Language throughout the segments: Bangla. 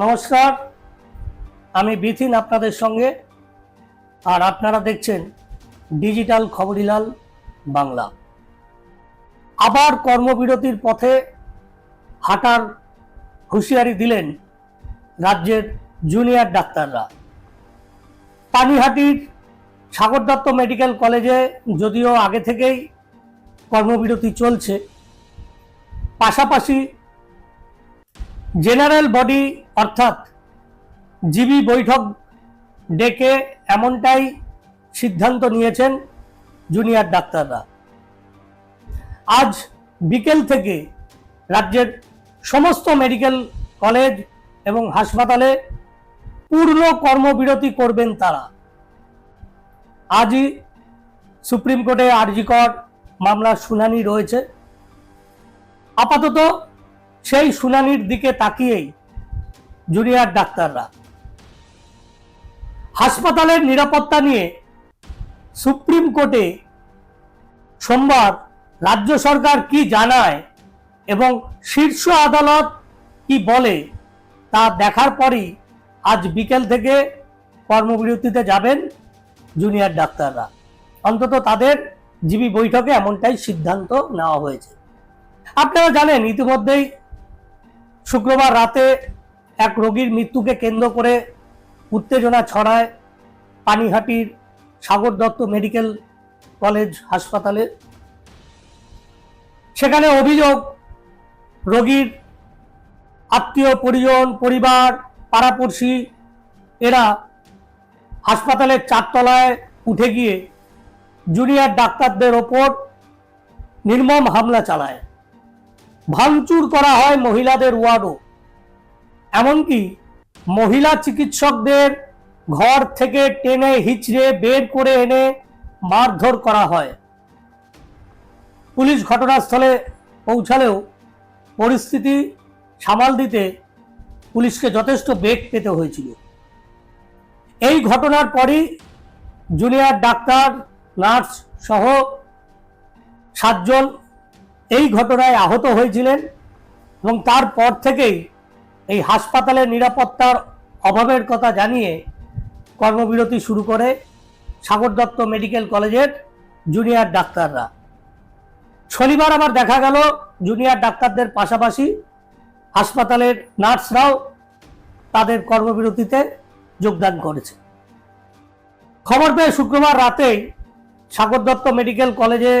নমস্কার, আমি বিথিন আপনাদের সঙ্গে, আর আপনারা দেখছেন ডিজিটাল খবরিলাল বাংলা। আবার কর্মবিরতির পথে হাঁটার হুঁশিয়ারি দিলেন রাজ্যের জুনিয়র ডাক্তাররা। পানিহাটির সাগর দত্ত মেডিকেল কলেজে যদিও আগে থেকেই কর্মবিরতি চলছে, পাশাপাশি জেনারেল বডি অর্থাৎ জিবি বৈঠক ডেকে এমনটাই সিদ্ধান্ত নিয়েছেন জুনিয়র ডাক্তাররা। আজ বিকেল থেকে রাজ্যের সমস্ত মেডিকেল কলেজ এবং হাসপাতালে পূর্ণ কর্মবিরতি করবেন তারা। আজই সুপ্রিম কোর্টে আরজিকর মামলার শুনানি রয়েছে। আপাতত সেই শুনানির দিকে তাকিয়েই জুনিয়র ডাক্তাররা। হাসপাতালের নিরাপত্তা নিয়ে সুপ্রিম কোর্টে সোমবার রাজ্য সরকার কি জানায় এবং শীর্ষ আদালত কি বলে তা দেখার পরই আজ বিকেল থেকে কর্মবিরতিতে যাবেন জুনিয়র ডাক্তাররা। অন্তত তাদের জিবি বৈঠকে এমনটাই সিদ্ধান্ত নেওয়া হয়েছে। আপনারা জানেন, ইতিমধ্যেই শুক্রবার রাতে এক রোগীর মৃত্যুকে কেন্দ্র করে উত্তেজনা ছড়ায় পানিহাটির সাগর দত্ত মেডিকেল কলেজ হাসপাতালে। সেখানে অভিযোগ, রোগীর আত্মীয়, পরিজন, পরিবার, পাড়াপড়শি, এরা হাসপাতালের চারতলায় উঠে গিয়ে জুনিয়র ডাক্তারদের ওপর নির্মম হামলা চালায়। ভাঙচুর করা হয় মহিলাদের ওয়ার্ডও। এমনকি মহিলা চিকিৎসকদের ঘর থেকে টেনে হিচড়ে বের করে এনে মারধর করা হয়। পুলিশ ঘটনাস্থলে পৌঁছালেও পরিস্থিতি সামাল দিতে পুলিশকে যথেষ্ট বেগ পেতে হয়েছিল। এই ঘটনার পরই জুনিয়র ডাক্তার, নার্স সহ সাতজন এই ঘটনায় আহত হয়েছিলেন এবং তারপর থেকেই এই হাসপাতালের নিরাপত্তার অভাবের কথা জানিয়ে কর্মবিরতি শুরু করে সাগর দত্ত মেডিকেল কলেজের জুনিয়র ডাক্তাররা। শনিবার আবার দেখা গেল জুনিয়র ডাক্তারদের পাশাপাশি হাসপাতালের নার্সরাও তাদের কর্মবিরতিতে যোগদান করেছে। খবর পেয়ে শুক্রবার রাতেই সাগর দত্ত মেডিকেল কলেজে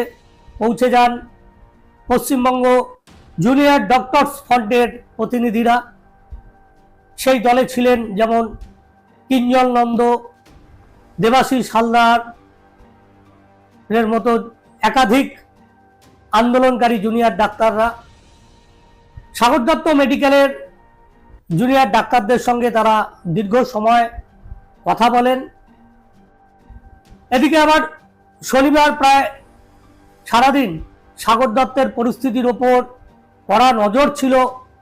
পৌঁছে যান পশ্চিমবঙ্গ জুনিয়র ডক্টরস ফ্রন্টের প্রতিনিধিরা। সেই দলে ছিলেন যেমন কিঞ্জল নন্দ, দেবাশিস হালদার, এর মতো একাধিক আন্দোলনকারী জুনিয়র ডাক্তাররা। সাগর দত্ত মেডিকেলের জুনিয়র ডাক্তারদের সঙ্গে তারা দীর্ঘ সময় কথা বলেন। এদিকে আবার শনিবার প্রায় সারাদিন সাগর দত্তের পরিস্থিতির ওপর কড়া নজর ছিল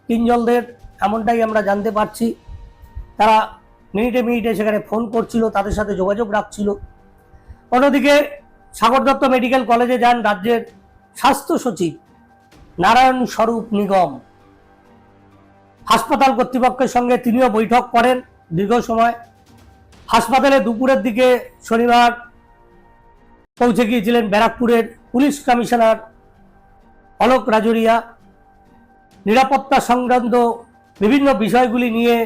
তিনজনদের এমনটাই আমরা জানতে পারছি। তারা মিনিটে মিনিটে সেখানে ফোন করছিল, তাদের সাথে যোগাযোগ রাখছিল। অন্যদিকে সাগর দত্ত মেডিকেল কলেজে যান রাজ্যের স্বাস্থ্য সচিব নারায়ণ স্বরূপ নিগম। হাসপাতাল কর্তৃপক্ষের সঙ্গে তিনিও বৈঠক করেন দীর্ঘ সময়। হাসপাতালে দুপুরের দিকে শনিবার পৌঁছে গিয়েছিলেন ব্যারাকপুরের পুলিশ কমিশনার অলোক রাজুরিয়া। নিরাপত্তা সংক্রান্ত বিভিন্ন বিষয়গুলি নিয়ে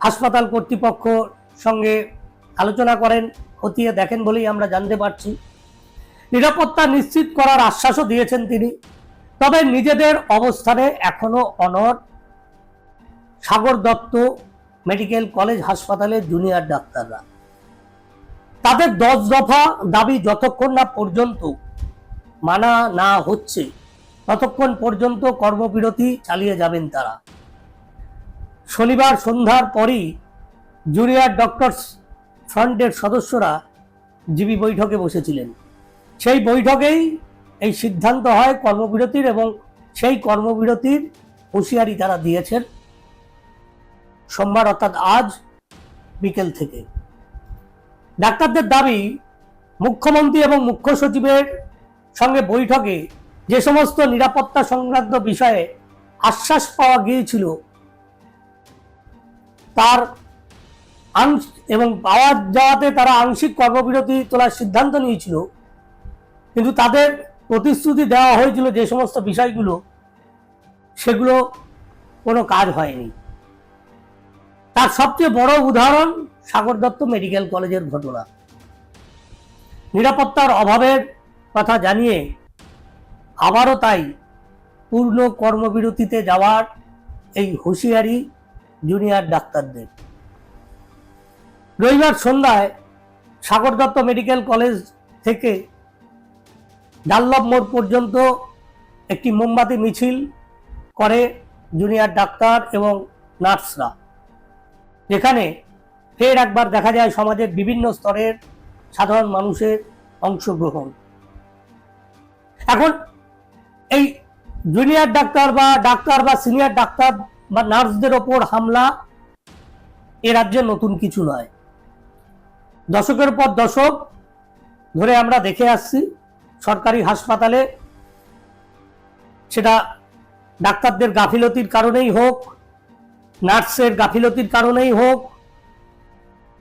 হাসপাতাল কর্তৃপক্ষ সঙ্গে আলোচনা করেন, খতিয়ে দেখেন বলেই আমরা জানতে পারছি। নিরাপত্তা নিশ্চিত করার আশ্বাসও দিয়েছেন তিনি। তবে নিজেদের অবস্থানে এখনও অনড় সাগর দত্ত মেডিকেল কলেজ হাসপাতালের জুনিয়র ডাক্তাররা। তাদের দশ দফা দাবি যতক্ষণ না পর্যন্ত মানা না হচ্ছে, ততক্ষণ পর্যন্ত কর্মবিরতি চালিয়ে যাবেন তারা। শনিবার সন্ধ্যার পরই জুনিয়র ডক্টরস ফ্রন্টের সদস্যরা জিবি বৈঠকে বসেছিলেন। সেই বৈঠকেই এই সিদ্ধান্ত হয় কর্মবিরতির এবং সেই কর্মবিরতির হুঁশিয়ারি তারা দিয়েছেন। সোমবার অর্থাৎ আজ বিকেল থেকে। ডাক্তারদের দাবি, মুখ্যমন্ত্রী এবং মুখ্য সচিবের সঙ্গে বৈঠকে যে সমস্ত নিরাপত্তা সংক্রান্ত বিষয়ে আশ্বাস পাওয়া গিয়েছিল তার এবং পাওয়া যাওয়াতে তারা আংশিক কর্মবিরতি তোলার সিদ্ধান্ত নিয়েছিল। কিন্তু তাদের প্রতিশ্রুতি দেওয়া হয়েছিল যে সমস্ত বিষয়গুলো, সেগুলো কোনো কাজ হয়নি। তার সবচেয়ে বড় উদাহরণ সাগর দত্ত মেডিকেল কলেজের ঘটনা। নিরাপত্তার অভাবের কথা জানিয়ে আবারও তাই পূর্ণ কর্মবিরতিতে যাওয়ার এই হুঁশিয়ারি জুনিয়র ডাক্তারদের। রবিবার সন্ধ্যায় সাগর দত্ত মেডিকেল কলেজ থেকে ডাল্লভ মোড় পর্যন্ত একটি মোমবাতি মিছিল করে জুনিয়র ডাক্তার এবং নার্সরা। যেখানে ফের একবার দেখা যায় সমাজের বিভিন্ন স্তরের সাধারণ মানুষের অংশগ্রহণ। এখন এই জুনিয়র ডাক্তার বা ডাক্তার বা সিনিয়র ডাক্তার বা নার্সদের ওপর হামলা, এ রাজ্যে নতুন কিছু নয়। দশকের পর দশক ধরে আমরা দেখে আসছি, সরকারি হাসপাতালে সেটা ডাক্তারদের গাফিলতির কারণেই হোক, নার্সের গাফিলতির কারণেই হোক,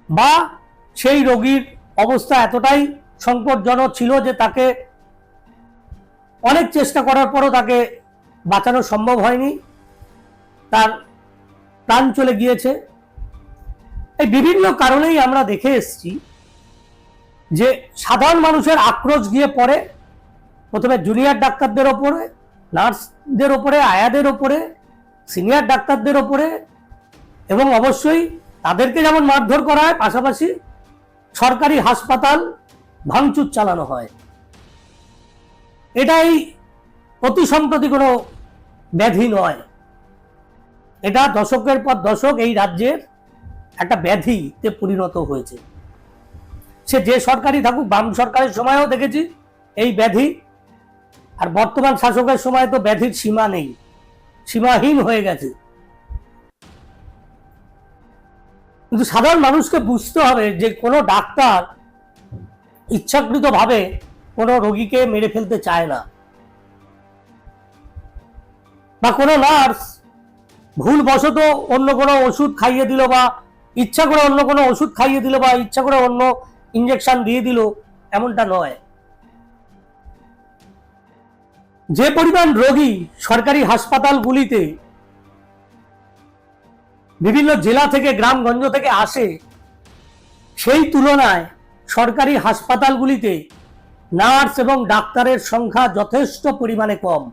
বা সেই রোগীর অবস্থা এতটাই সংকটজনক ছিল যে তাকে অনেক চেষ্টা করার পরও তাকে বাঁচানো সম্ভব হয়নি। তার প্রাণ চলে গিয়েছে। এই বিভিন্ন কারণেই আমরা দেখে এসেছি যে সাধারণ মানুষের আক্রোশ গিয়ে পড়ে। প্রথমে জুনিয়র ডাক্তারদের ওপরে, নার্সদের ওপরে, আয়াদের ওপরে, সিনিয়র ডাক্তারদের ওপরে এবং অবশ্যই তাদেরকে যেমন মারধর করা হয়, পাশাপাশি সরকারি হাসপাতাল ভাঙচুর চালানো হয়। এটাই অতি সম্প্রতি কোনো ব্যাধি নয়। এটা দশকের পর দশক এই রাজ্যের একটা ব্যাধিতে পরিণত হয়েছে। সে যে সরকারি থাকুক, বাম সরকারের সময়ও দেখেছি এই ব্যাধি। আর বর্তমান শাসকের সময় তো ব্যাধির সীমা নেই, সীমাহীন হয়ে গেছে। কিন্তু সাধারণ মানুষকে বুঝতে হবে যে কোনো ডাক্তার ইচ্ছাকৃতভাবে কোনো রোগীকে মেরে ফেলতে চায় না। বা কোনো নার্স ভুলবশত অন্য কোনো ওষুধ খাইয়ে দিল বা ইচ্ছা করে অন্য কোনো ওষুধ খাইয়ে দিল বা ইচ্ছা করে অন্য ইঞ্জেকশন দিয়ে দিল, এমনটা নয়। যে পরিমাণ রোগী সরকারি হাসপাতালগুলিতে বিভিন্ন জেলা থেকে, গ্রামগঞ্জ থেকে আসে, সেই তুলনায় সরকারি হাসপাতালগুলিতে নার্স এবং ডাক্তারের সংখ্যা যথেষ্ট পরিমাণে কম।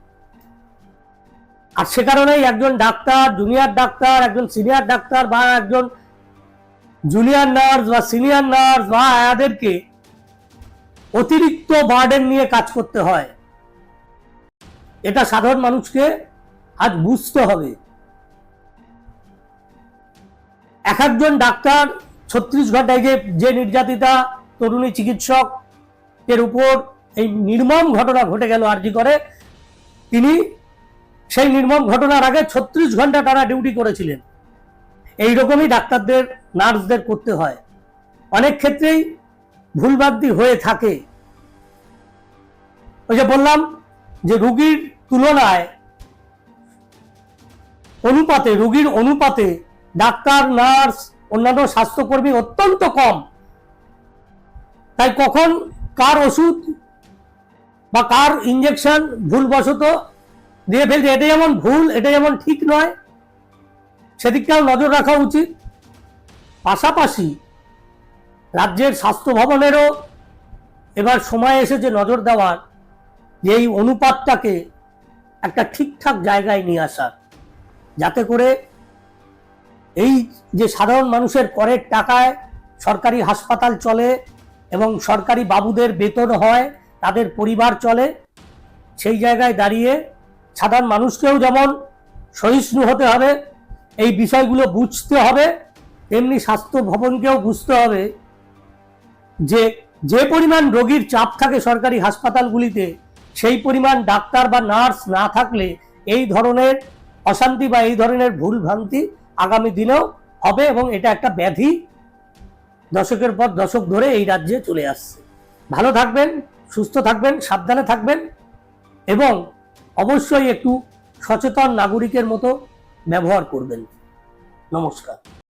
আর সে কারণেই একজন ডাক্তার জুনিয়র ডাক্তার, একজন সিনিয়র ডাক্তার বা একজন জুনিয়র নার্স বা সিনিয়র নার্স বা এদেরকে অতিরিক্ত বার্ডেন নিয়ে কাজ করতে হয়। এটা সাধারণ মানুষকে আজ বুঝতে হবে। এক একজন ডাক্তার ছত্রিশ ঘন্টায় যে যে নির্যাতিতা, তরুণী চিকিৎসক এর উপর এই নির্মম ঘটনা ঘটে গেল আরজি করে, তিনি সেই নির্মম ঘটনার আগে ছত্রিশ ঘণ্টা তারা ডিউটি করেছিলেন। এই রকমই ডাক্তারদের, নার্সদের করতে হয়। অনেক ক্ষেত্রেই ভুলবাদ্দি হয়ে থাকে। ওই যে বললাম যে রুগীর তুলনায় অনুপাতে, রুগীর অনুপাতে ডাক্তার, নার্স, অন্যান্য স্বাস্থ্যকর্মী অত্যন্ত কম। তাই কখন কার ওষুধ বা কার ইঞ্জেকশন ভুলবশত দিয়ে ফেলছে, এটা যেমন ভুল, এটা যেমন ঠিক নয়, সেদিকটাও নজর রাখা উচিত। পাশাপাশি রাজ্যের স্বাস্থ্য ভবনেরও এবার সময় এসেছে নজর দেওয়ার যে এই অনুপাতটাকে একটা ঠিকঠাক জায়গায় নিয়ে আসার। যাতে করে এই যে সাধারণ মানুষের করের টাকায় সরকারি হাসপাতাল চলে এবং সরকারি বাবুদের বেতন হয়, তাদের পরিবার চলে, সেই জায়গায় দাঁড়িয়ে সাধারণ মানুষকেও যেমন সহিষ্ণু হতে হবে, এই বিষয়গুলো বুঝতে হবে, তেমনি স্বাস্থ্য ভবনকেও বুঝতে হবে যে যে পরিমাণ রোগীর চাপ থাকে সরকারি হাসপাতালগুলিতে, সেই পরিমাণ ডাক্তার বা নার্স না থাকলে এই ধরনের অশান্তি বা এই ধরনের ভুল ভ্রান্তি আগামী দিনেও হবে এবং এটা একটা ব্যাধি দশকের পর দশক ধরে এই রাজ্যে চলে আসছে। ভালো থাকবেন, সুস্থ থাকবেন, সাবধানে থাকবেন এবং অবশ্যই একটু সচেতন নাগরিকের মতো ব্যবহার করবেন। নমস্কার।